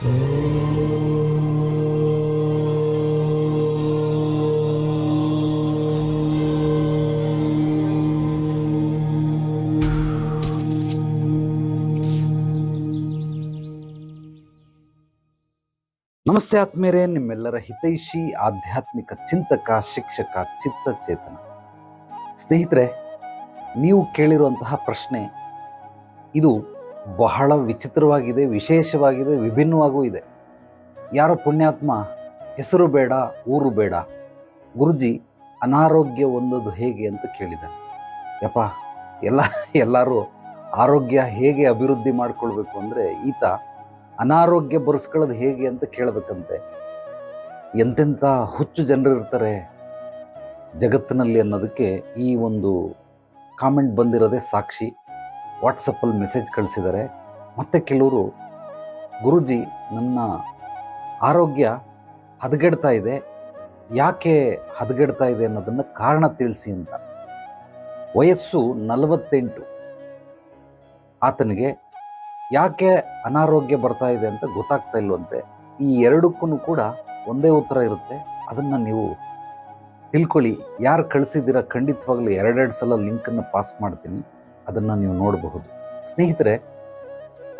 ನಮಸ್ತೆ ಆತ್ಮೀಯರೇ ನಿಮ್ಮೆಲ್ಲರ ಹಿತೈಷಿ ಆಧ್ಯಾತ್ಮಿಕ ಚಿಂತಕ ಶಿಕ್ಷಕ ಚಿತ್ತಚೇತನ. ಸ್ನೇಹಿತರೆ ನೀವು ಕೇಳಿರುವಂತಹ ಪ್ರಶ್ನೆ ಇದು ಬಹಳ ವಿಚಿತ್ರವಾಗಿದೆ, ವಿಶೇಷವಾಗಿದೆ, ವಿಭಿನ್ನವಾಗೂ ಇದೆ. ಯಾರೋ ಪುಣ್ಯಾತ್ಮ, ಹೆಸರು ಬೇಡ, ಊರು ಬೇಡ. ಗುರುಜಿ ಅನಾರೋಗ್ಯ ಹೊಂದೋದು ಹೇಗೆ ಅಂತ ಕೇಳಿದ್ದಾನೆ. ಯಪ್ಪ, ಎಲ್ಲ, ಎಲ್ಲರೂ ಆರೋಗ್ಯ ಹೇಗೆ ಅಭಿವೃದ್ಧಿ ಮಾಡಿಕೊಳ್ಬೇಕು ಅಂದರೆ ಈತ ಅನಾರೋಗ್ಯ ಬರೆಸ್ಕೊಳ್ಳೋದು ಹೇಗೆ ಅಂತ ಕೇಳಬೇಕಂತೆ. ಎಂತೆಂಥ ಹುಚ್ಚು ಜನರು ಇರ್ತಾರೆ ಜಗತ್ತಿನಲ್ಲಿ ಅನ್ನೋದಕ್ಕೆ ಈ ಒಂದು ಕಾಮೆಂಟ್ ಬಂದಿರೋದೇ ಸಾಕ್ಷಿ. ವಾಟ್ಸಪ್ಪಲ್ಲಿ ಮೆಸೇಜ್ ಕಳಿಸಿದ್ದಾರೆ. ಮತ್ತು ಕೆಲವರು, ಗುರುಜಿ, ನನ್ನ ಆರೋಗ್ಯ ಹದಗೆಡ್ತಾ ಇದೆ. ಯಾಕೆ ಹದಗೆಡ್ತಾ ಇದೆ ಅನ್ನೋದನ್ನು ಕಾರಣ ತಿಳಿಸಿ ಅಂತ. ವಯಸ್ಸು ನಲವತ್ತೆಂಟು. ಆತನಿಗೆ ಯಾಕೆ ಅನಾರೋಗ್ಯ ಬರ್ತಾ ಇದೆ ಅಂತ ಗೊತ್ತಾಗ್ತಾ ಇಲ್ವಂತೆ. ಈ ಎರಡಕ್ಕೂ ಕೂಡ ಒಂದೇ ಉತ್ತರ ಇರುತ್ತೆ. ಅದನ್ನು ನೀವು ತಿಳ್ಕೊಳ್ಳಿ. ಯಾರು ಕಳಿಸಿದ್ದೀರ ಖಂಡಿತವಾಗ್ಲೂ ಎರಡೆರಡು ಸಲ ಲಿಂಕನ್ನು ಪಾಸ್ ಮಾಡ್ತೀನಿ. ಅದನ್ನು ನೀವು ನೋಡಬಹುದು. ಸ್ನೇಹಿತರೆ,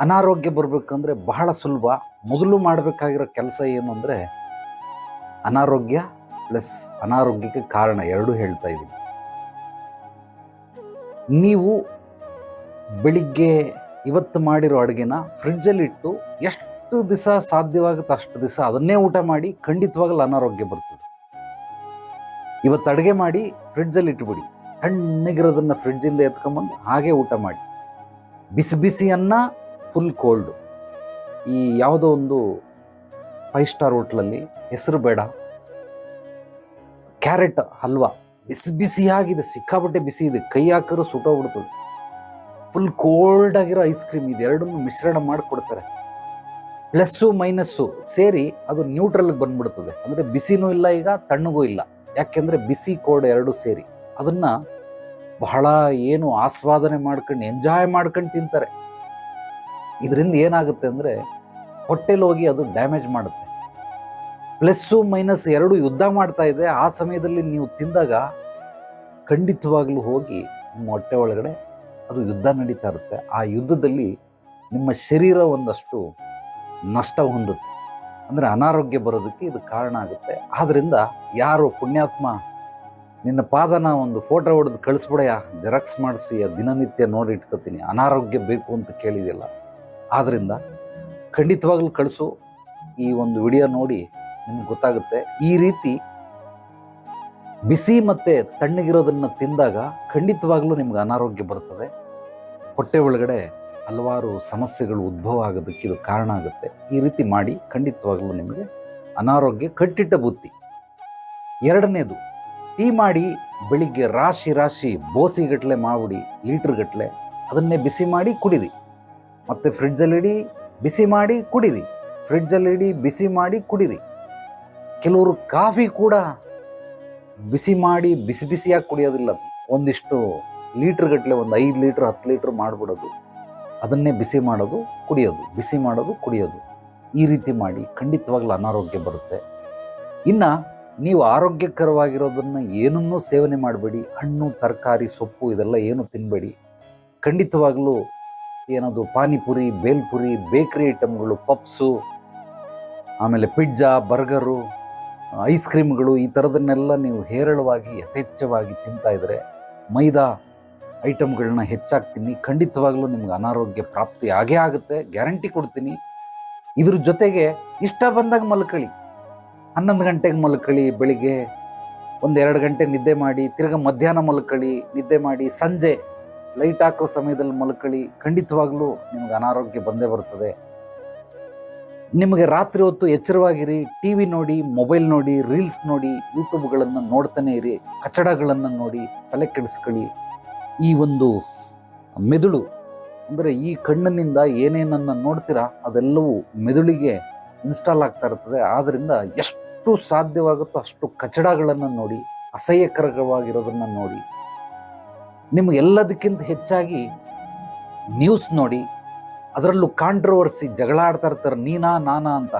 ಅನಾರೋಗ್ಯ ಬರಬೇಕಂದ್ರೆ ಬಹಳ ಸುಲಭ. ಮೊದಲು ಮಾಡಬೇಕಾಗಿರೋ ಕೆಲಸ ಏನು ಅಂದರೆ, ಅನಾರೋಗ್ಯ ಪ್ಲಸ್ ಅನಾರೋಗ್ಯಕ್ಕೆ ಕಾರಣ ಎರಡೂ ಹೇಳ್ತಾ ಇದ್ದೀನಿ. ನೀವು ಬೆಳಿಗ್ಗೆ ಇವತ್ತು ಮಾಡಿರೋ ಅಡುಗೆನ ಫ್ರಿಡ್ಜಲ್ಲಿಟ್ಟು ಎಷ್ಟು ದಿವಸ ಸಾಧ್ಯವಾಗುತ್ತೆ ಅಷ್ಟು ದಿವಸ ಅದನ್ನೇ ಊಟ ಮಾಡಿ ಖಂಡಿತವಾಗಲೂ ಅನಾರೋಗ್ಯ ಬರ್ತದೆ. ಇವತ್ತು ಅಡುಗೆ ಮಾಡಿ ಫ್ರಿಡ್ಜಲ್ಲಿ ಇಟ್ಬಿಡಿ. ತಣ್ಣಗಿರೋದನ್ನು ಫ್ರಿಡ್ಜಿಂದ ಎತ್ಕೊಂಬಂದು ಹಾಗೆ ಊಟ ಮಾಡಿ. ಬಿಸಿ ಬಿಸಿ ಅನ್ನ ಫುಲ್ ಕೋಲ್ಡು ಈ ಯಾವುದೋ ಒಂದು ಫೈವ್ ಸ್ಟಾರ್ ಹೋಟ್ಲಲ್ಲಿ ಹೆಸರು ಬೇಡ. ಕ್ಯಾರೆಟ್ ಹಲ್ವಾ ಬಿಸಿ ಬಿಸಿಯಾಗಿದೆ, ಸಿಕ್ಕಾಪಟ್ಟೆ ಬಿಸಿ ಇದೆ, ಕೈ ಹಾಕಿದ್ರೆ ಸುಟ್ಟೋಗ್ಬಿಡ್ತದೆ ಫುಲ್ ಕೋಲ್ಡ್ ಆಗಿರೋ ಐಸ್ ಕ್ರೀಮ್ ಇದೆರಡನ್ನು ಮಿಶ್ರಣ ಮಾಡಿಕೊಡ್ತಾರೆ. ಪ್ಲಸ್ಸು ಮೈನಸ್ಸು ಸೇರಿ ಅದು ನ್ಯೂಟ್ರಲ್ಗೆ ಬಂದ್ಬಿಡ್ತದೆ. ಅಂದರೆ ಬಿಸಿನೂ ಇಲ್ಲ ಈಗ, ತಣ್ಣಗೂ ಇಲ್ಲ. ಯಾಕೆಂದರೆ ಬಿಸಿ ಕೋಲ್ಡ್ ಎರಡೂ ಸೇರಿ. ಅದನ್ನು ಬಹಳ ಏನು ಆಸ್ವಾದನೆ ಮಾಡ್ಕೊಂಡು ಎಂಜಾಯ್ ಮಾಡ್ಕೊಂಡು ತಿಂತಾರೆ. ಇದರಿಂದ ಏನಾಗುತ್ತೆ ಅಂದರೆ, ಹೊಟ್ಟೆಲಿ ಹೋಗಿ ಅದು ಡ್ಯಾಮೇಜ್ ಮಾಡುತ್ತೆ. ಪ್ಲಸ್ಸು ಮೈನಸ್ ಎರಡು ಯುದ್ಧ ಮಾಡ್ತಾ ಇದೆ. ಆ ಸಮಯದಲ್ಲಿ ನೀವು ತಿಂದಾಗ ಖಂಡಿತವಾಗಲೂ ಹೋಗಿ ನಿಮ್ಮ ಹೊಟ್ಟೆ ಒಳಗಡೆ ಅದು ಯುದ್ಧ ನಡೀತಾ ಇರುತ್ತೆ. ಆ ಯುದ್ಧದಲ್ಲಿ ನಿಮ್ಮ ಶರೀರ ಒಂದಷ್ಟು ನಷ್ಟ ಹೊಂದುತ್ತೆ. ಅಂದರೆ ಅನಾರೋಗ್ಯ ಬರೋದಕ್ಕೆ ಇದು ಕಾರಣ ಆಗುತ್ತೆ. ಆದ್ದರಿಂದ ಯಾರು ಪುಣ್ಯಾತ್ಮ ನಿನ್ನ ಪಾದನ ಒಂದು ಫೋಟೋ ಹೊಡೆದು ಕಳಿಸ್ಬಿಡಯ್ಯ, ಜೆರಾಕ್ಸ್ ಮಾಡಿಸಿ ದಿನನಿತ್ಯ ನೋಡಿ ಇಟ್ಕೋತೀನಿ. ಅನಾರೋಗ್ಯ ಬೇಕು ಅಂತ ಕೇಳಿದೆಯಲ್ಲ ಆದ್ದರಿಂದ ಖಂಡಿತವಾಗ್ಲೂ ಕಳಿಸು. ಈ ಒಂದು ವಿಡಿಯೋ ನೋಡಿ ನಿಮ್ಗೆ ಗೊತ್ತಾಗುತ್ತೆ. ಈ ರೀತಿ ಬಿಸಿ ಮತ್ತು ತಣ್ಣಗಿರೋದನ್ನು ತಿಂದಾಗ ಖಂಡಿತವಾಗ್ಲೂ ನಿಮ್ಗೆ ಅನಾರೋಗ್ಯ ಬರ್ತದೆ. ಹೊಟ್ಟೆ ಒಳಗಡೆ ಹಲವಾರು ಸಮಸ್ಯೆಗಳು ಉದ್ಭವ ಆಗೋದಕ್ಕೆ ಇದು ಕಾರಣ ಆಗುತ್ತೆ. ಈ ರೀತಿ ಮಾಡಿ ಖಂಡಿತವಾಗ್ಲೂ ನಿಮಗೆ ಅನಾರೋಗ್ಯ, ಕಟ್ಟಿಟ್ಟ ಬುತ್ತಿ. ಎರಡನೇದು ಟೀ ಮಾಡಿ ಬೆಳಿಗ್ಗೆ ರಾಶಿ ರಾಶಿ ಬೋಸಿಗಟ್ಟಲೆ ಮಾಡಿಬಿಡಿ ಲೀಟ್ರ್ಗಟ್ಟಲೆ ಅದನ್ನೇ ಬಿಸಿ ಮಾಡಿ ಕುಡಿರಿ. ಮತ್ತು ಫ್ರಿಡ್ಜಲ್ಲಿಡಿ ಬಿಸಿ ಮಾಡಿ ಕುಡಿರಿ. ಫ್ರಿಡ್ಜಲ್ಲಿಡಿ ಬಿಸಿ ಮಾಡಿ ಕುಡಿರಿ. ಕೆಲವರು ಕಾಫಿ ಕೂಡ ಬಿಸಿ ಮಾಡಿ ಬಿಸಿ ಬಿಸಿಯಾಗಿ ಕುಡಿಯೋದಿಲ್ಲ. ಒಂದಿಷ್ಟು ಲೀಟ್ರ್ಗಟ್ಟಲೆ ಒಂದು ಐದು ಲೀಟ್ರ್, ಹತ್ತು ಲೀಟ್ರ್ ಮಾಡಿಬಿಡೋದು. ಅದನ್ನೇ ಬಿಸಿ ಮಾಡೋದು, ಕುಡಿಯೋದು, ಬಿಸಿ ಮಾಡೋದು, ಕುಡಿಯೋದು. ಈ ರೀತಿ ಮಾಡಿ ಖಂಡಿತವಾಗ್ಲೂ ಅನಾರೋಗ್ಯ ಬರುತ್ತೆ. ಇನ್ನು ನೀವು ಆರೋಗ್ಯಕರವಾಗಿರೋದನ್ನು ಏನನ್ನೂ ಸೇವನೆ ಮಾಡಬೇಡಿ. ಹಣ್ಣು, ತರಕಾರಿ, ಸೊಪ್ಪು ಇದೆಲ್ಲ ಏನು ತಿನ್ನಬೇಡಿ ಖಂಡಿತವಾಗಲೂ ಏನದು ಪಾನಿಪುರಿ, ಬೇಲ್ಪುರಿ, ಬೇಕ್ರಿ ಐಟಮ್ಗಳು ಪಪ್ಸು, ಆಮೇಲೆ ಪಿಜ್ಜಾ, ಬರ್ಗರು, ಐಸ್ ಕ್ರೀಮ್ಗಳು ಈ ಥರದನ್ನೆಲ್ಲ ನೀವು ಹೇರಳವಾಗಿ, ಯಥೇಚ್ಛವಾಗಿ ತಿಂತಾ ಇದ್ದರೆ ಮೈದಾ ಐಟಮ್ಗಳನ್ನ ಹೆಚ್ಚಾಗ್ತೀನಿ ಖಂಡಿತವಾಗಲೂ ನಿಮ್ಗೆ ಅನಾರೋಗ್ಯ ಪ್ರಾಪ್ತಿ ಆಗೇ ಆಗುತ್ತೆ. ಗ್ಯಾರಂಟಿ ಕೊಡ್ತೀನಿ. ಇದ್ರ ಜೊತೆಗೆ ಇಷ್ಟ ಬಂದಾಗ ಮಲ್ಕೊಳ್ಳಿ. ಹನ್ನೊಂದು ಗಂಟೆಗೆ ಮಲ್ಕೊಳ್ಳಿ ಬೆಳಿಗ್ಗೆ ಒಂದು ಎರಡು ಗಂಟೆ ನಿದ್ದೆ ಮಾಡಿ, ತಿರ್ಗ ಮಧ್ಯಾಹ್ನ ಮಲ್ಕೊಳ್ಳಿ ನಿದ್ದೆ ಮಾಡಿ, ಸಂಜೆ ಲೈಟ್ ಹಾಕೋ ಸಮಯದಲ್ಲಿ ಮಲ್ಕೊಳ್ಳಿ ಖಂಡಿತವಾಗ್ಲೂ ನಿಮ್ಗೆ ಅನಾರೋಗ್ಯ ಬಂದೇ ಬರ್ತದೆ. ನಿಮಗೆ ರಾತ್ರಿ ಹೊತ್ತು ಎಚ್ಚರವಾಗಿರಿ ಟಿ ವಿ ನೋಡಿ ಮೊಬೈಲ್ ನೋಡಿ ರೀಲ್ಸ್ ನೋಡಿ ಯೂಟ್ಯೂಬ್ಗಳನ್ನು ನೋಡ್ತಾನೆ ಇರಿ, ಕಚಡಗಳನ್ನು ನೋಡಿ, ತಲೆ ಕೆಡಿಸ್ಕೊಳ್ಳಿ. ಈ ಒಂದು ಮೆದುಳು, ಅಂದರೆ ಈ ಕಣ್ಣಿನಿಂದ ಏನೇನನ್ನು ನೋಡ್ತೀರಾ, ಅದೆಲ್ಲವೂ ಮೆದುಳಿಗೆ ಇನ್ಸ್ಟಾಲ್ ಆಗ್ತಾ ಇರ್ತದೆ. ಆದ್ದರಿಂದ ಎಷ್ಟು ಸಾಧ್ಯವಾಗುತ್ತೋ ಅಷ್ಟು ಕಚಡಗಳನ್ನು ನೋಡಿ, ಅಸಹ್ಯಕರವಾಗಿರೋದನ್ನು ನೋಡಿ, ನಿಮಗೆಲ್ಲದಕ್ಕಿಂತ ಹೆಚ್ಚಾಗಿ ನ್ಯೂಸ್ ನೋಡಿ, ಅದರಲ್ಲೂ ಕಾಂಟ್ರವರ್ಸಿ ಜಗಳ ಆಡ್ತಾ ಇರ್ತಾರೆ, ನೀನಾ, ನಾನಾ ಅಂತ.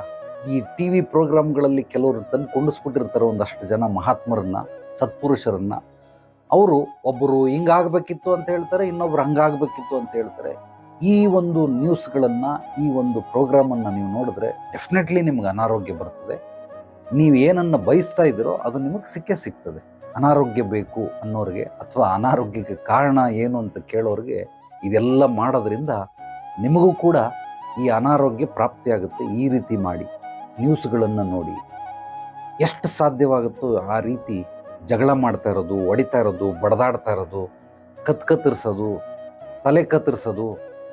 ಈ ಟಿ ವಿ ಪ್ರೋಗ್ರಾಮ್ಗಳಲ್ಲಿ ಕೆಲವರು ತಂದು ಕೊಂಡಿಸ್ಬಿಟ್ಟಿರ್ತಾರೆ ಒಂದಷ್ಟು ಜನ ಮಹಾತ್ಮರನ್ನ, ಸತ್ಪುರುಷರನ್ನ. ಅವರು ಒಬ್ಬರು ಹಿಂಗಾಗಬೇಕಿತ್ತು ಅಂತ ಹೇಳ್ತಾರೆ, ಇನ್ನೊಬ್ರು ಹಂಗಾಗಬೇಕಿತ್ತು ಅಂತ ಹೇಳ್ತಾರೆ. ಈ ಒಂದು ನ್ಯೂಸ್ಗಳನ್ನು ಈ ಒಂದು ಪ್ರೋಗ್ರಾಮನ್ನು ನೀವು ನೋಡಿದ್ರೆ ಡೆಫಿನೆಟ್ಲಿ ನಿಮ್ಗೆ ಅನಾರೋಗ್ಯ ಬರ್ತದೆ. ನೀವು ಏನನ್ನು ಬಯಸ್ತಾ ಇದ್ದೀರೋ ಅದು ನಿಮಗೆ ಸಿಕ್ಕೇ ಸಿಗ್ತದೆ. ಅನಾರೋಗ್ಯ ಬೇಕು ಅನ್ನೋರಿಗೆ ಅಥವಾ ಅನಾರೋಗ್ಯಕ್ಕೆ ಕಾರಣ ಏನು ಅಂತ ಕೇಳೋರಿಗೆ ಇದೆಲ್ಲ ಮಾಡೋದ್ರಿಂದ ನಿಮಗೂ ಕೂಡ ಈ ಅನಾರೋಗ್ಯ ಪ್ರಾಪ್ತಿಯಾಗುತ್ತೆ. ಈ ರೀತಿ ಮಾಡಿ ನ್ಯೂಸ್ಗಳನ್ನು ನೋಡಿ. ಎಷ್ಟು ಸಾಧ್ಯವಾಗುತ್ತೋ ಆ ರೀತಿ ಜಗಳ ಮಾಡ್ತಾ ಇರೋದು, ಹೊಡಿತಾ ಇರೋದು, ಬಡದಾಡ್ತಾ ಇರೋದು ಕತ್ ಕತ್ತರಿಸೋದು ತಲೆ ಕತ್ತರಿಸೋದು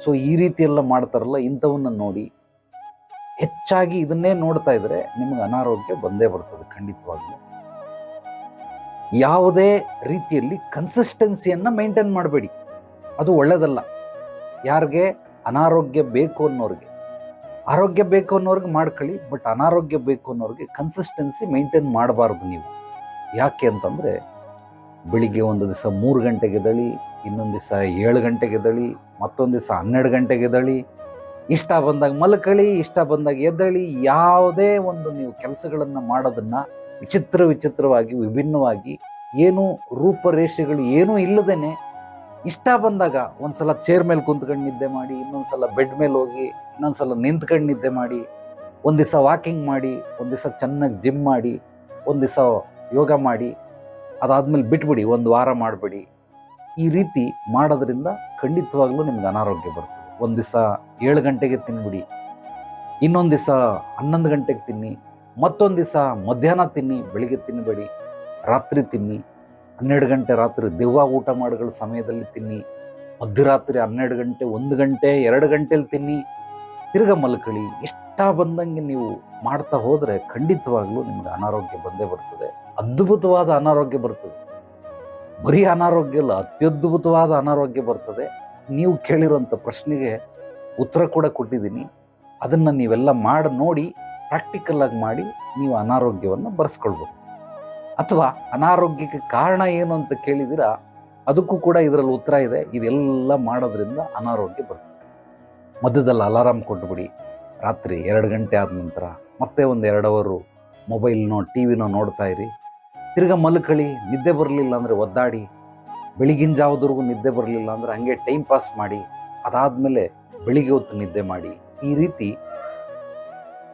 ಸೊ ಈ ರೀತಿ ಎಲ್ಲ ಮಾಡ್ತಾರಲ್ಲ ಇಂಥವನ್ನು ನೋಡಿ ಹೆಚ್ಚಾಗಿ ಇದನ್ನೇ ನೋಡ್ತಾ ಇದ್ರೆ ನಿಮಗೆ ಅನಾರೋಗ್ಯ ಬಂದೇ ಬರ್ತದೆ ಖಂಡಿತವಾಗ್ಲೂ. ಯಾವುದೇ ರೀತಿಯಲ್ಲಿ ಕನ್ಸಿಸ್ಟೆನ್ಸಿಯನ್ನು ಮೇಂಟೈನ್ ಮಾಡಬೇಡಿ. ಅದು ಒಳ್ಳೆಯದಲ್ಲ ಯಾರಿಗೆ ಅನಾರೋಗ್ಯ ಬೇಕು ಅನ್ನೋರಿಗೆ. ಆರೋಗ್ಯ ಬೇಕು ಅನ್ನೋರಿಗೆ ಮಾಡ್ಕೊಳ್ಳಿ, ಬಟ್ ಅನಾರೋಗ್ಯ ಬೇಕು ಅನ್ನೋರಿಗೆ ಕನ್ಸಿಸ್ಟೆನ್ಸಿ ಮೇಂಟೈನ್ ಮಾಡಬಾರ್ದು ನೀವು. ಯಾಕೆ ಅಂತಂದರೆ, ಬೆಳಿಗ್ಗೆ ಒಂದು ದಿವಸ ಮೂರು ಗಂಟೆಗೆ ದಳಿ ಇನ್ನೊಂದು ದಿವಸ ಏಳು ಗಂಟೆಗೆ ದಳಿ ಮತ್ತೊಂದು ದಿವಸ ಹನ್ನೆರಡು ಗಂಟೆಗೆ ಎದಳಿ ಇಷ್ಟ ಬಂದಾಗ ಮಲ್ಕಳಿ, ಇಷ್ಟ ಬಂದಾಗ ಎದ್ದಳಿ, ಯಾವುದೇ ಒಂದು ನೀವು ಕೆಲಸಗಳನ್ನು ಮಾಡೋದನ್ನು ವಿಚಿತ್ರ ವಿಚಿತ್ರವಾಗಿ, ವಿಭಿನ್ನವಾಗಿ, ಏನು ರೂಪರೇಷೆಗಳು ಏನೂ ಇಲ್ಲದೇ ಇಷ್ಟ ಬಂದಾಗ ಒಂದ್ಸಲ ಚೇರ್ ಮೇಲೆ ಕುಂತ್ಕೊಂಡು ನಿದ್ದೆ ಮಾಡಿ, ಇನ್ನೊಂದ್ಸಲ ಬೆಡ್ ಮೇಲೆ ಹೋಗಿ, ಇನ್ನೊಂದ್ಸಲ ನಿಂತ್ಕೊಂಡು ನಿದ್ದೆ ಮಾಡಿ, ಒಂದು ದಿವಸ ವಾಕಿಂಗ್ ಮಾಡಿ, ಒಂದು ದಿವಸ ಚೆನ್ನಾಗಿ ಜಿಮ್ ಮಾಡಿ, ಒಂದು ದಿವಸ ಯೋಗ ಮಾಡಿ, ಅದಾದ್ಮೇಲೆ ಬಿಟ್ಬಿಡಿ, ಒಂದು ವಾರ ಮಾಡಬೇಡಿ. ಈ ರೀತಿ ಮಾಡೋದ್ರಿಂದ ಖಂಡಿತವಾಗ್ಲೂ ನಿಮ್ಗೆ ಅನಾರೋಗ್ಯ ಬರುತ್ತೆ ಒಂದು ದಿವಸ ಏಳು ಗಂಟೆಗೆ ತಿನ್ಬಿಡಿ. ಇನ್ನೊಂದು ದಿವಸ ಹನ್ನೊಂದು ಗಂಟೆಗೆ ತಿನ್ನಿ. ಮತ್ತೊಂದು ದಿವಸ ಮಧ್ಯಾಹ್ನ ತಿನ್ನಿ, ಬೆಳಿಗ್ಗೆ ತಿನ್ನಬೇಡಿ ರಾತ್ರಿ ತಿನ್ನಿ. ಹನ್ನೆರಡು ಗಂಟೆ ರಾತ್ರಿ ದೆವ್ವ ಊಟ ಮಾಡಗಳ ಸಮಯದಲ್ಲಿ ತಿನ್ನಿ. ಮಧ್ಯರಾತ್ರಿ ಹನ್ನೆರಡು ಗಂಟೆ, ಒಂದು ಗಂಟೆ, ಎರಡು ಗಂಟೆಲಿ ತಿನ್ನಿ. ತಿರ್ಗ ಮಲ್ಕಳಿ ಇಷ್ಟ ಬಂದಂಗೆ ನೀವು ಮಾಡ್ತಾ ಹೋದರೆ ಖಂಡಿತವಾಗ್ಲೂ ನಿಮ್ಗೆ ಅನಾರೋಗ್ಯ ಬಂದೇ ಬರ್ತದೆ. ಅದ್ಭುತವಾದ ಅನಾರೋಗ್ಯ ಬರ್ತದೆ. ಬರೀ ಅನಾರೋಗ್ಯ ಅಲ್ಲ, ಅತ್ಯದ್ಭುತವಾದ ಅನಾರೋಗ್ಯ ಬರ್ತದೆ. ನೀವು ಕೇಳಿರುವಂಥ ಪ್ರಶ್ನೆಗೆ ಉತ್ತರ ಕೂಡ ಕೊಟ್ಟಿದ್ದೀನಿ. ಅದನ್ನು ನೀವೆಲ್ಲ ಮಾಡಿ, ನೋಡಿ ಪ್ರಾಕ್ಟಿಕಲ್ಲಾಗಿ ಮಾಡಿ ನೀವು ಅನಾರೋಗ್ಯವನ್ನು ಬರೆಸ್ಕೊಳ್ಬೋದು. ಅಥವಾ ಅನಾರೋಗ್ಯಕ್ಕೆ ಕಾರಣ ಏನು ಅಂತ ಕೇಳಿದಿರಾ ಅದಕ್ಕೂ ಕೂಡ ಇದರಲ್ಲಿ ಉತ್ತರ ಇದೆ. ಇದೆಲ್ಲ ಮಾಡೋದ್ರಿಂದ ಅನಾರೋಗ್ಯ ಬರ್ತದೆ ಮಧ್ಯದಲ್ಲಿ ಅಲಾರಾಮ್ ಕೊಟ್ಬಿಡಿ. ರಾತ್ರಿ ಎರಡು ಗಂಟೆ ಆದ ನಂತರ ಮತ್ತೆ ಒಂದು ಎರಡು ಅವರು ಮೊಬೈಲ್ನೋ ಟಿ ವಿನೋ ನೋಡ್ತಾ ಇರಿ. ತಿರ್ಗಾ ಮಲ್ಕಳಿ ನಿದ್ದೆ ಬರಲಿಲ್ಲ ಅಂದರೆ ಒದ್ದಾಡಿ. ಬೆಳಗಿನ ಜಾವದವರೆಗೂ ನಿದ್ದೆ ಬರಲಿಲ್ಲ ಅಂದರೆ ಹಂಗೆ ಟೈಮ್ ಪಾಸ್ ಮಾಡಿ. ಅದಾದಮೇಲೆ ಬೆಳಿಗ್ಗೆ ಹೊತ್ತು ನಿದ್ದೆ ಮಾಡಿ ಈ ರೀತಿ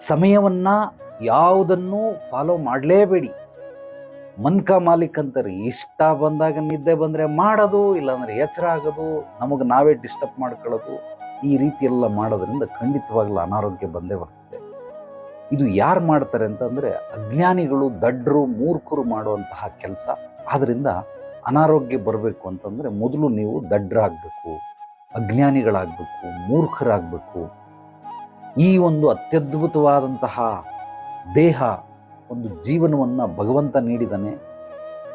ಸಮಯವನ್ನು ಯಾವುದನ್ನು ಫಾಲೋ ಮಾಡಲೇಬೇಡಿ. ಮನ್ಕ ಮಾಲೀಕ್ ಅಂತಾರೆ, ಇಷ್ಟ ಬಂದಾಗ ನಿದ್ದೆ ಬಂದರೆ ಮಾಡೋದು, ಇಲ್ಲಾಂದರೆ ಎಚ್ಚರ ಆಗೋದು, ನಮಗೆ ನಾವೇ ಡಿಸ್ಟರ್ಬ್ ಮಾಡ್ಕೊಳ್ಳೋದು, ಈ ರೀತಿ ಎಲ್ಲ ಮಾಡೋದರಿಂದ ಖಂಡಿತವಾಗ್ಲೂ ಅನಾರೋಗ್ಯ ಬಂದೇ ಬರ್ತದೆ. ಇದು ಯಾರು ಮಾಡ್ತಾರೆ ಅಂತಂದರೆ ಅಜ್ಞಾನಿಗಳು, ದಡ್ರು, ಮೂರ್ಖರು ಮಾಡುವಂತಹ ಕೆಲಸ. ಆದ್ದರಿಂದ ಅನಾರೋಗ್ಯ ಬರಬೇಕು ಅಂತಂದರೆ ಮೊದಲು ನೀವು ದಡ್ಡರಾಗಬೇಕು ಅಜ್ಞಾನಿಗಳಾಗಬೇಕು, ಮೂರ್ಖರಾಗಬೇಕು. ಈ ಒಂದು ಅತ್ಯದ್ಭುತವಾದಂತಹ ದೇಹ ಒಂದು ಜೀವನವನ್ನು ಭಗವಂತ ನೀಡಿದಾನೆ.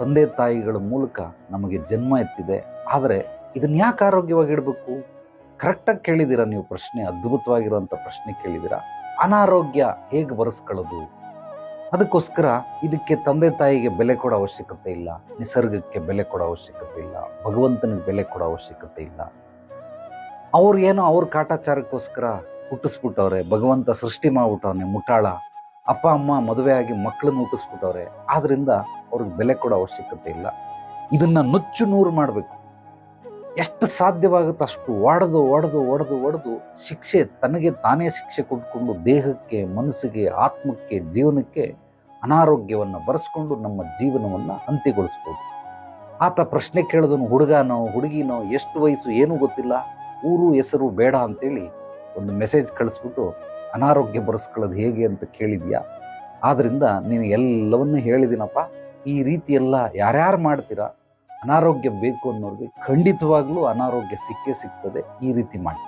ತಂದೆ ತಾಯಿಗಳ ಮೂಲಕ ನಮಗೆ ಜನ್ಮ ಎತ್ತಿದೆ. ಆದರೆ ಇದನ್ನ ಯಾಕೆ ಆರೋಗ್ಯವಾಗಿಡಬೇಕು ಕರೆಕ್ಟಾಗಿ ಕೇಳಿದ್ದೀರಾ ನೀವು ಪ್ರಶ್ನೆ ಅದ್ಭುತವಾಗಿರುವಂಥ ಪ್ರಶ್ನೆ ಕೇಳಿದ್ದೀರಾ ಅನಾರೋಗ್ಯ ಹೇಗೆ ಬರೆಸ್ಕೊಳ್ಳೋದು? ಅದಕ್ಕೋಸ್ಕರ ಇದಕ್ಕೆ ತಂದೆ ತಾಯಿಗೆ ಬೆಲೆ ಕೊಡೋ ಅವಶ್ಯಕತೆ ಇಲ್ಲ. ನಿಸರ್ಗಕ್ಕೆ ಬೆಲೆ ಕೊಡೋ ಅವಶ್ಯಕತೆ ಇಲ್ಲ. ಭಗವಂತನಿಗೆ ಬೆಲೆ ಕೊಡೋ ಅವಶ್ಯಕತೆ ಇಲ್ಲ. ಅವ್ರಿಗೇನೋ ಅವ್ರ ಕಾಟಾಚಾರಕ್ಕೋಸ್ಕರ ಹುಟ್ಟಿಸ್ಬಿಟ್ಟವ್ರೆ, ಭಗವಂತ ಸೃಷ್ಟಿ ಮಾಡಿಬಿಟ್ಟವ್ನೆ ಮುಟ್ಟಾಳ ಅಪ್ಪ, ಅಮ್ಮ ಮದುವೆ ಆಗಿ ಮಕ್ಕಳನ್ನ ಹುಟ್ಟಿಸ್ಬಿಟ್ಟವ್ರೆ. ಆದ್ರಿಂದ ಅವ್ರಿಗೆ ಬೆಲೆ ಕೊಡೋ ಅವಶ್ಯಕತೆ ಇಲ್ಲ. ಇದನ್ನ ನುಚ್ಚು ನೂರು ಮಾಡಬೇಕು. ಎಷ್ಟು ಸಾಧ್ಯವಾಗುತ್ತೋ ಅಷ್ಟು ಒಡೆದು ಒಡೆದು ಒಡೆದು ಒಡೆದು ಶಿಕ್ಷೆ ತನಗೆ ತಾನೇ ಶಿಕ್ಷೆ ಕೊಟ್ಕೊಂಡು ದೇಹಕ್ಕೆ, ಮನಸ್ಸಿಗೆ, ಆತ್ಮಕ್ಕೆ, ಜೀವನಕ್ಕೆ ಅನಾರೋಗ್ಯವನ್ನು ಬರೆಸ್ಕೊಂಡು ನಮ್ಮ ಜೀವನವನ್ನು ಅಂತ್ಯಗೊಳಿಸ್ಬೋದು. ಆತ ಪ್ರಶ್ನೆ ಕೇಳಿದನು ಹುಡುಗನೋ ಹುಡುಗಿನೋ ಎಷ್ಟು ವಯಸ್ಸು, ಏನೂ ಗೊತ್ತಿಲ್ಲ? ಊರು ಹೆಸರು ಬೇಡ ಅಂತೇಳಿ ಒಂದು ಮೆಸೇಜ್ ಕಳಿಸ್ಬಿಟ್ಟು ಅನಾರೋಗ್ಯ ಬರೆಸ್ಕೊಳ್ಳೋದು ಹೇಗೆ ಅಂತ ಕೇಳಿದ್ಯಾ? ಆದ್ದರಿಂದ ನೀನು ಎಲ್ಲವನ್ನೂ ಹೇಳಿದ್ದೀನಪ್ಪ ಈ ರೀತಿಯೆಲ್ಲ ಯಾರ್ಯಾರು ಮಾಡ್ತೀರಾ? ಅನಾರೋಗ್ಯ ಬೇಕು ಅನ್ನೋರಿಗೆ ಖಂಡಿತವಾಗ್ಲೂ ಅನಾರೋಗ್ಯ ಸಿಕ್ಕೇ ಸಿಗ್ತದೆ. ಈ ರೀತಿ ಮಾಡಿ.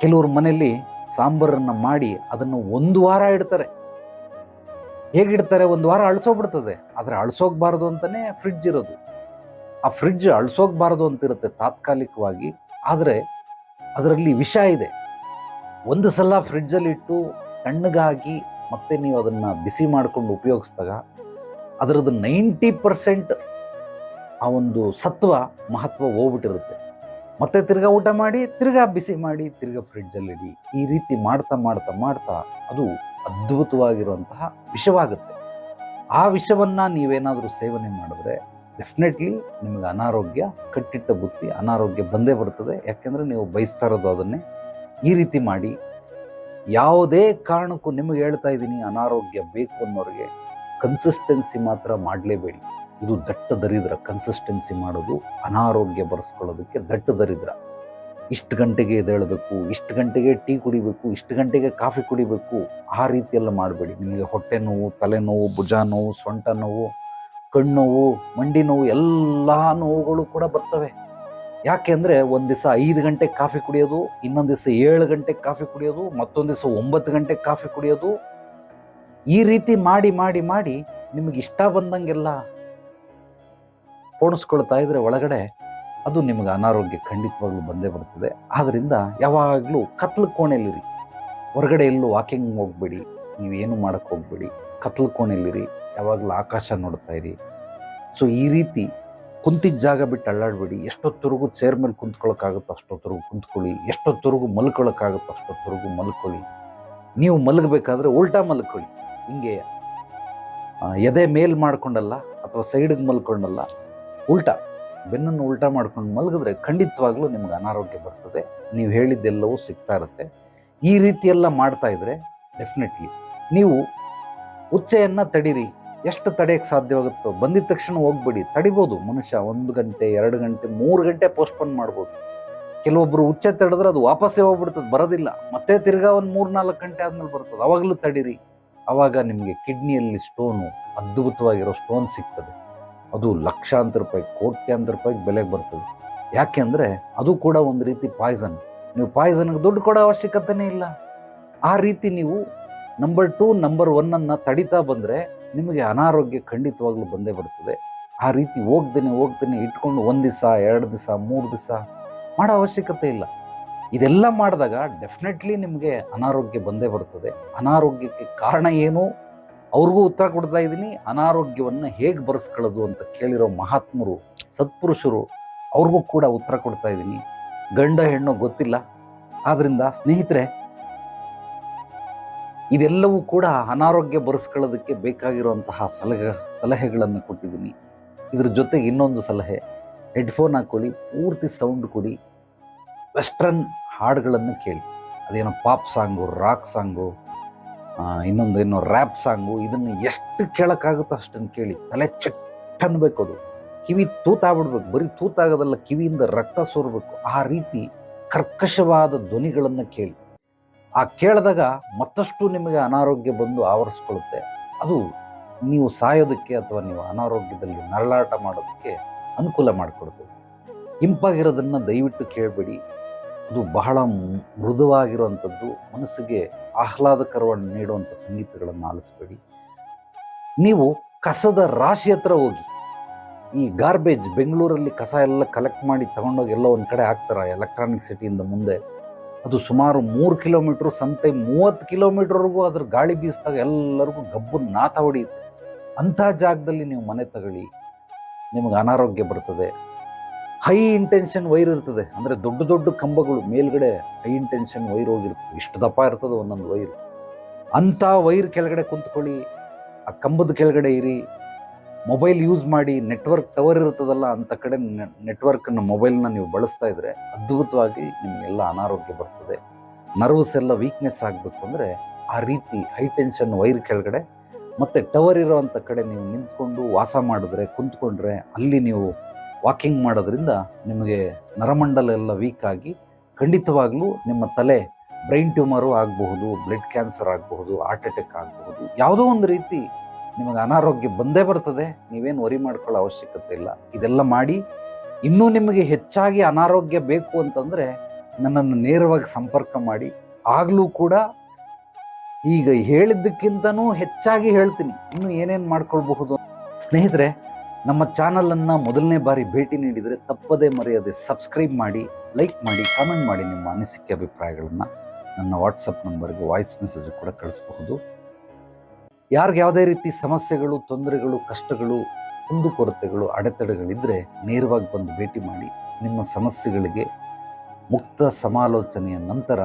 ಕೆಲವರು ಮನೆಯಲ್ಲಿ ಸಾಂಬಾರನ್ನು ಮಾಡಿ ಅದನ್ನು ಒಂದು ವಾರ ಇಡ್ತಾರೆ. ಹೇಗಿಡ್ತಾರೆ? ಒಂದು ವಾರ ಅಳಿಸೋಗ್ಬಿಡ್ತದೆ. ಆದರೆ ಅಳಿಸೋಗ್ಬಾರ್ದು ಅಂತಲೇ ಫ್ರಿಡ್ಜ್ ಇರೋದು. ಆ ಫ್ರಿಡ್ಜ್ ಅಳಿಸೋಗ್ಬಾರ್ದು ಅಂತಿರುತ್ತೆ ತಾತ್ಕಾಲಿಕವಾಗಿ. ಆದರೆ ಅದರಲ್ಲಿ ವಿಷ ಇದೆ. ಒಂದು ಸಲ ಫ್ರಿಡ್ಜಲ್ಲಿ ಇಟ್ಟು ತಣ್ಣಗಾಗಿ ಮತ್ತೆ ನೀವು ಅದನ್ನು ಬಿಸಿ ಮಾಡಿಕೊಂಡು ಉಪಯೋಗಿಸಿದಾಗ ಅದರದ್ದು ನೈಂಟಿ ಪರ್ಸೆಂಟ್ ಆ ಒಂದು ಸತ್ವ ಮಹತ್ವ ಹೋಗ್ಬಿಟ್ಟಿರುತ್ತೆ. ಮತ್ತೆ ತಿರ್ಗಾ ಊಟ ಮಾಡಿ, ತಿರ್ಗಾ ಬಿಸಿ ಮಾಡಿ, ತಿರ್ಗಾ ಫ್ರಿಡ್ಜಲ್ಲಿ ಇಡಿ. ಈ ರೀತಿ ಮಾಡ್ತಾ ಮಾಡ್ತಾ ಮಾಡ್ತಾ ಅದು ಅದ್ಭುತವಾಗಿರುವಂತಹ ವಿಷವಾಗುತ್ತೆ. ಆ ವಿಷವನ್ನು ನೀವೇನಾದರೂ ಸೇವನೆ ಮಾಡಿದ್ರೆ ಡೆಫಿನೆಟ್ಲಿ ನಿಮಗೆ ಅನಾರೋಗ್ಯ, ಕಟ್ಟಿಟ್ಟ ಬುತ್ತಿ ಅನಾರೋಗ್ಯ ಬಂದೇ ಬರ್ತದೆ. ಯಾಕೆಂದರೆ ನೀವು ಬಯಸ್ತಾ ಇರೋದು ಅದನ್ನೇ. ಈ ರೀತಿ ಮಾಡಿ. ಯಾವುದೇ ಕಾರಣಕ್ಕೂ ನಿಮಗೆ ಹೇಳ್ತಾ ಇದ್ದೀನಿ, ಅನಾರೋಗ್ಯ ಬೇಕು ಅನ್ನೋರಿಗೆ ಕನ್ಸಿಸ್ಟೆನ್ಸಿ ಮಾತ್ರ ಮಾಡಲೇಬೇಡಿ. ಇದು ದಟ್ಟ ದರಿದ್ರ. ಕನ್ಸಿಸ್ಟೆನ್ಸಿ ಮಾಡೋದು, ಅನಾರೋಗ್ಯ ಬರೆಸ್ಕೊಳ್ಳೋದಕ್ಕೆ ದಟ್ಟ ದರಿದ್ರ. ಇಷ್ಟು ಗಂಟೆಗೆ ಎದ್ದೇಳಬೇಕು, ಇಷ್ಟು ಗಂಟೆಗೆ ಟೀ ಕುಡಿಬೇಕು, ಇಷ್ಟು ಗಂಟೆಗೆ ಕಾಫಿ ಕುಡಿಬೇಕು, ಆ ರೀತಿಯೆಲ್ಲ ಮಾಡಬೇಡಿ. ನಿಮಗೆ ಹೊಟ್ಟೆ ನೋವು ತಲೆನೋವು ಭುಜ ನೋವು, ಸೊಂಟ ನೋವು ಕಣ್ಣು ಮಂಡಿ ನೋವು, ಎಲ್ಲ ನೋವುಗಳು ಕೂಡ ಬರ್ತವೆ. ಯಾಕೆ ಅಂದರೆ ಒಂದು ದಿವಸ ಐದು ಗಂಟೆಗೆ ಕಾಫಿ ಕುಡಿಯೋದು, ಇನ್ನೊಂದು ದಿವಸ ಏಳು ಗಂಟೆಗೆ ಕಾಫಿ ಕುಡಿಯೋದು, ಮತ್ತೊಂದು ದಿವಸ ಒಂಬತ್ತು ಗಂಟೆಗೆ ಕಾಫಿ ಕುಡಿಯೋದು. ಈ ರೀತಿ ಮಾಡಿ ಮಾಡಿ ಮಾಡಿ ನಿಮಗೆ ಇಷ್ಟ ಬಂದಂಗೆಲ್ಲ ಪೋಣಿಸ್ಕೊಳ್ತಾ ಇದ್ರೆ ಒಳಗಡೆ ಅದು ನಿಮಗೆ ಅನಾರೋಗ್ಯ ಖಂಡಿತವಾಗ್ಲೂ ಬಂದೇ ಬರ್ತದೆ. ಆದ್ದರಿಂದ ಯಾವಾಗಲೂ ಕತ್ಲು ಕೋಣೆಯಲ್ಲಿರಿ. ಹೊರಗಡೆ ಎಲ್ಲೂ ವಾಕಿಂಗ್ ಹೋಗ್ಬೇಡಿ, ನೀವೇನು ಮಾಡೋಕ್ಕೆ ಹೋಗ್ಬೇಡಿ. ಕತ್ಲು ಕೋಣೆಯಲ್ಲಿರಿ. ಯಾವಾಗಲೂ ಆಕಾಶ ನೋಡ್ತಾ ಇರಿ. ಸೊ ಈ ರೀತಿ ಕುಂತಿದ್ದ ಜಾಗ ಬಿಟ್ಟು ಅಳ್ಳಾಡಬೇಡಿ ಎಷ್ಟೊತ್ತವರೆಗೂ ಚೇರ್ ಮೇಲೆ ಕುಂತ್ಕೊಳ್ಳೋಕ್ಕಾಗುತ್ತೋ ಅಷ್ಟೊತ್ತವರೆಗೂ ಕುಂತ್ಕೊಳ್ಳಿ. ಎಷ್ಟೊತ್ತವರೆಗೂ ಮಲ್ಕೊಳ್ಳೋಕ್ಕಾಗುತ್ತೋ ಅಷ್ಟೊತ್ತವರೆಗೂ ಮಲ್ಕೊಳ್ಳಿ. ನೀವು ಮಲಗಬೇಕಾದ್ರೆ ಉಲ್ಟಾ ಮಲ್ಕೊಳ್ಳಿ. ಹಿಂಗೆ ಎದೆ ಮೇಲ್ ಮಾಡ್ಕೊಂಡಲ್ಲ ಅಥವಾ ಸೈಡಿಗೆ ಮಲ್ಕೊಂಡಲ್ಲ, ಉಲ್ಟಾ, ಬೆನ್ನನ್ನು ಉಲ್ಟಾ ಮಾಡ್ಕೊಂಡು ಮಲಗಿದ್ರೆ ಖಂಡಿತವಾಗ್ಲೂ ನಿಮ್ಗೆ ಅನಾರೋಗ್ಯ ಬರ್ತದೆ. ನೀವು ಹೇಳಿದ್ದೆಲ್ಲವೂ ಸಿಗ್ತಾ ಇರುತ್ತೆ. ಈ ರೀತಿಯೆಲ್ಲ ಮಾಡ್ತಾ ಇದ್ರೆ ಡೆಫಿನೆಟ್ಲಿ ನೀವು ಉಚ್ಚೆಯನ್ನು ತಡೀರಿ. ಎಷ್ಟು ತಡೆಯಕ್ಕೆ ಸಾಧ್ಯವಾಗುತ್ತೋ ಬಂದಿದ ತಕ್ಷಣ ಹೋಗ್ಬೇಡಿ. ತಡಿಬೋದು. ಮನುಷ್ಯ ಒಂದು ಗಂಟೆ, ಎರಡು ಗಂಟೆ, ಮೂರು ಗಂಟೆ ಪೋಸ್ಟ್ಪೋನ್ ಮಾಡ್ಬೋದು. ಕೆಲವೊಬ್ಬರು ಉಚ್ಚ ತಡೆದ್ರೆ ಅದು ವಾಪಸ್ಸೇ ಹೋಗ್ಬಿಡ್ತದೆ, ಬರೋದಿಲ್ಲ. ಮತ್ತೆ ತಿರ್ಗಾ ಒಂದು ಮೂರು ನಾಲ್ಕು ಗಂಟೆ ಆದಮೇಲೆ ಬರ್ತದೆ. ಅವಾಗಲೂ ತಡೀರಿ. ಆವಾಗ ನಿಮಗೆ ಕಿಡ್ನಿಯಲ್ಲಿ ಸ್ಟೋನು ಅದ್ಭುತವಾಗಿರೋ ಸ್ಟೋನ್ ಸಿಗ್ತದೆ. ಅದು ಲಕ್ಷಾಂತರ ರೂಪಾಯಿ, ಕೋಟ್ಯಾಂತರ ರೂಪಾಯಿಗೆ ಬೆಲೆಗೆ ಬರ್ತದೆ. ಯಾಕೆ ಅಂದರೆ ಅದು ಕೂಡ ಒಂದು ರೀತಿ ಪಾಯ್ಸನ್ ನೀವು ಪಾಯ್ಸನ್ಗೆ ದುಡ್ಡು ಕೊಡೋ ಅವಶ್ಯಕತೆನೇ ಇಲ್ಲ. ಆ ರೀತಿ ನೀವು ನಂಬರ್ ಟೂ ನಂಬರ್ ಒನ್ನನ್ನು ತಡಿತಾ ಬಂದರೆ ನಿಮಗೆ ಅನಾರೋಗ್ಯ ಖಂಡಿತವಾಗ್ಲೂ ಬಂದೇ ಬರ್ತದೆ. ಆ ರೀತಿ ಹೋಗ್ದೇನೆ ಹೋಗ್ತೇನೆ ಇಟ್ಕೊಂಡು ಒಂದು ದಿವಸ ಎರಡು ದಿವಸ ಮೂರು ದಿವಸ ಮಾಡೋ ಅವಶ್ಯಕತೆ ಇಲ್ಲ. ಇದೆಲ್ಲ ಮಾಡಿದಾಗ ಡೆಫಿನೆಟ್ಲಿ ನಿಮಗೆ ಅನಾರೋಗ್ಯ ಬಂದೇ ಬರ್ತದೆ. ಅನಾರೋಗ್ಯಕ್ಕೆ ಕಾರಣ ಏನು? ಅವ್ರಿಗೂ ಉತ್ತರ ಕೊಡ್ತಾ ಇದ್ದೀನಿ. ಅನಾರೋಗ್ಯವನ್ನು ಹೇಗೆ ಬರೆಸ್ಕೊಳ್ಳೋದು ಅಂತ ಕೇಳಿರೋ ಮಹಾತ್ಮರು, ಸತ್ಪುರುಷರು ಅವ್ರಿಗೂ ಕೂಡ ಉತ್ತರ ಕೊಡ್ತಾ ಇದ್ದೀನಿ. ಗಂಡ ಹೆಣ್ಣು ಗೊತ್ತಿಲ್ಲ. ಆದ್ದರಿಂದ ಸ್ನೇಹಿತರೆ ಇದೆಲ್ಲವೂ ಕೂಡ ಅನಾರೋಗ್ಯ ಬರೆಸ್ಕೊಳ್ಳೋದಕ್ಕೆ ಬೇಕಾಗಿರುವಂತಹ ಸಲಹೆ, ಸಲಹೆಗಳನ್ನು ಕೊಟ್ಟಿದ್ದೀನಿ. ಇದ್ರ ಜೊತೆಗೆ ಇನ್ನೊಂದು ಸಲಹೆ ಹೆಡ್ಫೋನ್ ಹಾಕ್ಕೊಳ್ಳಿ, ಪೂರ್ತಿ ಸೌಂಡ್ ಕೊಡಿ ವೆಸ್ಟ್ರನ್ ಹಾಡುಗಳನ್ನು ಕೇಳಿ. ಅದೇನೋ ಪಾಪ್ ಸಾಂಗು ರಾಕ್ ಸಾಂಗು ಇನ್ನೊಂದು ಏನೋ ರ್ಯಾಪ್ ಸಾಂಗು ಇದನ್ನು ಎಷ್ಟು ಕೇಳೋಕ್ಕಾಗುತ್ತೋ ಅಷ್ಟನ್ನು ಕೇಳಿ. ತಲೆ ಚೆಟ್ ಅನ್ಬೇಕು ಅದು. ಕಿವಿ ತೂತಾಗ್ಬಿಡ್ಬೇಕು. ಬರೀ ತೂತಾಗೋದಲ್ಲ, ಕಿವಿಯಿಂದ ರಕ್ತ ಸೋರ್ಬೇಕು. ಆ ರೀತಿ ಕರ್ಕಶವಾದ ಧ್ವನಿಗಳನ್ನು ಕೇಳಿ. ಆ ಕೇಳಿದಾಗ ಮತ್ತಷ್ಟು ನಿಮಗೆ ಅನಾರೋಗ್ಯ ಬಂದು ಆವರಿಸ್ಕೊಳ್ಳುತ್ತೆ. ಅದು ನೀವು ಸಾಯೋದಕ್ಕೆ ಅಥವಾ ನೀವು ಅನಾರೋಗ್ಯದಲ್ಲಿ ನರಳಾಟ ಮಾಡೋದಕ್ಕೆ ಅನುಕೂಲ ಮಾಡಿಕೊಡ್ತದೆ ಇಂಪಾಗಿರೋದನ್ನು ದಯವಿಟ್ಟು ಕೇಳಬೇಡಿ. ಅದು ಬಹಳ ಮೃದುವಾಗಿರುವಂಥದ್ದು, ಮನಸ್ಸಿಗೆ ಆಹ್ಲಾದಕರವನ್ನು ನೀಡುವಂಥ ಸಂಗೀತಗಳನ್ನು ಆಲಿಸ್ಬೇಡಿ. ನೀವು ಕಸದ ರಾಶಿ ಹತ್ರ ಹೋಗಿ, ಈ ಗಾರ್ಬೇಜ್ ಬೆಂಗಳೂರಲ್ಲಿ ಕಸ ಎಲ್ಲ ಕಲೆಕ್ಟ್ ಮಾಡಿ ತಗೊಂಡೋಗಿ ಎಲ್ಲ ಒಂದು ಕಡೆ ಹಾಕ್ತಾರೆ, ಎಲೆಕ್ಟ್ರಾನಿಕ್ ಸಿಟಿಯಿಂದ ಮುಂದೆ? ಅದು ಸುಮಾರು ಮೂರು ಕಿಲೋಮೀಟ್ರ್ ಟೈಮ್ ಮೂವತ್ತು ಕಿಲೋಮೀಟ್ರ್ವರೆಗೂ ಅದ್ರ ಗಾಳಿ ಬೀಸಿದಾಗ ಎಲ್ಲರಿಗೂ ಗಬ್ಬು ನಾತ ಹೊಡೆಯುತ್ತೆ. ಅಂಥ ಜಾಗದಲ್ಲಿ ನೀವು ಮನೆ ತಗೊಳ್ಳಿ, ನಿಮಗೆ ಅನಾರೋಗ್ಯ ಬರ್ತದೆ. ಹೈ ಇಂಟೆನ್ಷನ್ ವೈರ್ ಇರ್ತದೆ. ಅಂದರೆ ದೊಡ್ಡ ದೊಡ್ಡ ಕಂಬಗಳು ಮೇಲ್ಗಡೆ ಹೈ ಇಂಟೆನ್ಷನ್ ವೈರ್ ಹೋಗಿರ್ತದೆ ಇಷ್ಟು ದಪ್ಪ ಇರ್ತದೆ ಒಂದೊಂದು ವೈರ್ ಅಂಥ ವೈರ್ ಕೆಳಗಡೆ ಕುಂತ್ಕೊಳ್ಳಿ, ಆ ಕಂಬದ ಕೆಳಗಡೆ ಇರಿ. ಮೊಬೈಲ್ ಯೂಸ್ ಮಾಡಿ ನೆಟ್ವರ್ಕ್ ಟವರ್ ಇರ್ತದಲ್ಲ ಅಂತ ಕಡೆ ನೆಟ್ವರ್ಕನ್ನು ಮೊಬೈಲ್ನ ನೀವು ಬಳಸ್ತಾ ಇದ್ರೆ ಅದ್ಭುತವಾಗಿ ನಿಮಗೆಲ್ಲ ಅನಾರೋಗ್ಯ ಬರ್ತದೆ. ನರ್ವಸ್ ಎಲ್ಲ ವೀಕ್ನೆಸ್ ಆಗಬೇಕು ಅಂದರೆ ಆ ರೀತಿ ಹೈ ಟೆನ್ಷನ್ ವೈರ್ ಕೆಳಗಡೆ ಮತ್ತು ಟವರ್ ಇರೋವಂಥ ಕಡೆ ನೀವು ನಿಂತ್ಕೊಂಡು ವಾಸ ಮಾಡಿದ್ರೆ, ಕುಂತ್ಕೊಂಡ್ರೆ ಅಲ್ಲಿ ನೀವು ವಾಕಿಂಗ್ ಮಾಡೋದ್ರಿಂದ ನಿಮಗೆ ನರಮಂಡಲ ಎಲ್ಲ ವೀಕ್ ಆಗಿ ಖಂಡಿತವಾಗ್ಲೂ ನಿಮ್ಮ ತಲೆ ಬ್ರೈನ್ ಟ್ಯೂಮರು ಆಗಬಹುದು ಬ್ಲಡ್ ಕ್ಯಾನ್ಸರ್ ಆಗಬಹುದು ಹಾರ್ಟ್ ಅಟ್ಯಾಕ್ ಆಗಬಹುದು, ಯಾವುದೋ ಒಂದು ರೀತಿ ನಿಮಗೆ ಅನಾರೋಗ್ಯ ಬಂದೇ ಬರ್ತದೆ, ನೀವೇನು ವರಿ ಮಾಡ್ಕೊಳ್ಳೋ ಅವಶ್ಯಕತೆ ಇಲ್ಲ. ಇದೆಲ್ಲ ಮಾಡಿ, ಇನ್ನೂ ನಿಮಗೆ ಹೆಚ್ಚಾಗಿ ಅನಾರೋಗ್ಯ ಬೇಕು ಅಂತಂದರೆ ನನ್ನನ್ನು ನೇರವಾಗಿ ಸಂಪರ್ಕ ಮಾಡಿ. ಆಗಲೂ ಕೂಡ ಈಗ ಹೇಳಿದ್ದಕ್ಕಿಂತನೂ ಹೆಚ್ಚಾಗಿ ಹೇಳ್ತೀನಿ. ಇನ್ನೂ ಏನೇನು ಮಾಡ್ಕೊಳ್ಬಹುದು ಸ್ನೇಹಿತರೆ, ನಮ್ಮ ಚಾನಲನ್ನು ಮೊದಲನೇ ಬಾರಿ ಭೇಟಿ ನೀಡಿದರೆ ತಪ್ಪದೇ ಮರೆಯದೆ ಸಬ್ಸ್ಕ್ರೈಬ್ ಮಾಡಿ ಲೈಕ್ ಮಾಡಿ ಕಾಮೆಂಟ್ ಮಾಡಿ ನಿಮ್ಮ ಅನಿಸಿಕೆ ಅಭಿಪ್ರಾಯಗಳನ್ನು ನನ್ನ ವಾಟ್ಸಪ್ ನಂಬರ್ಗೆ ವಾಯ್ಸ್ ಮೆಸೇಜ್ ಕೂಡ ಕಳಿಸಬಹುದು. ಯಾರಿಗೆ ಯಾವುದೇ ರೀತಿ ಸಮಸ್ಯೆಗಳು, ತೊಂದರೆಗಳು, ಕಷ್ಟಗಳು, ಕುಂದುಕೊರತೆಗಳು ಅಡೆತಡೆಗಳಿದ್ದರೆ ನೇರವಾಗಿ ಬಂದು ಭೇಟಿ ಮಾಡಿ ನಿಮ್ಮ ಸಮಸ್ಯೆಗಳಿಗೆ ಮುಕ್ತ ಸಮಾಲೋಚನೆಯ ನಂತರ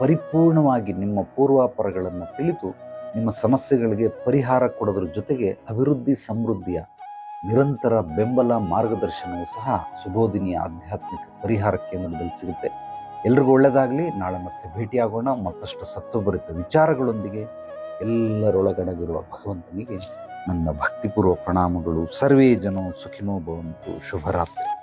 ಪರಿಪೂರ್ಣವಾಗಿ ನಿಮ್ಮ ಪೂರ್ವಾಪರಗಳನ್ನು ತಿಳಿದು ನಿಮ್ಮ ಸಮಸ್ಯೆಗಳಿಗೆ ಪರಿಹಾರ ಕೊಡೋದ್ರ ಜೊತೆಗೆ ಅಭಿವೃದ್ಧಿ ಸಮೃದ್ಧಿಯ ನಿರಂತರ ಬೆಂಬಲ ಮಾರ್ಗದರ್ಶನವು ಸಹ ಸುಬೋಧಿನಿಯ ಆಧ್ಯಾತ್ಮಿಕ ಪರಿಹಾರ ಕೇಂದ್ರದಲ್ಲಿ ಸಿಗುತ್ತೆ. ಎಲ್ರಿಗೂ ಒಳ್ಳೆಯದಾಗಲಿ ನಾಳೆ ಮತ್ತೆ ಭೇಟಿಯಾಗೋಣ. ಮತ್ತಷ್ಟು ಸತ್ವಭರಿತ ವಿಚಾರಗಳೊಂದಿಗೆ ಎಲ್ಲರೊಳಗಡಗಿರುವ ಭಗವಂತನಿಗೆ ನನ್ನ ಭಕ್ತಿಪೂರ್ವ ಪ್ರಣಾಮಗಳು. ಸರ್ವೇ ಜನೋ ಸುಖಿನೋ ಭವಂತು. ಶುಭರಾತ್ರಿ.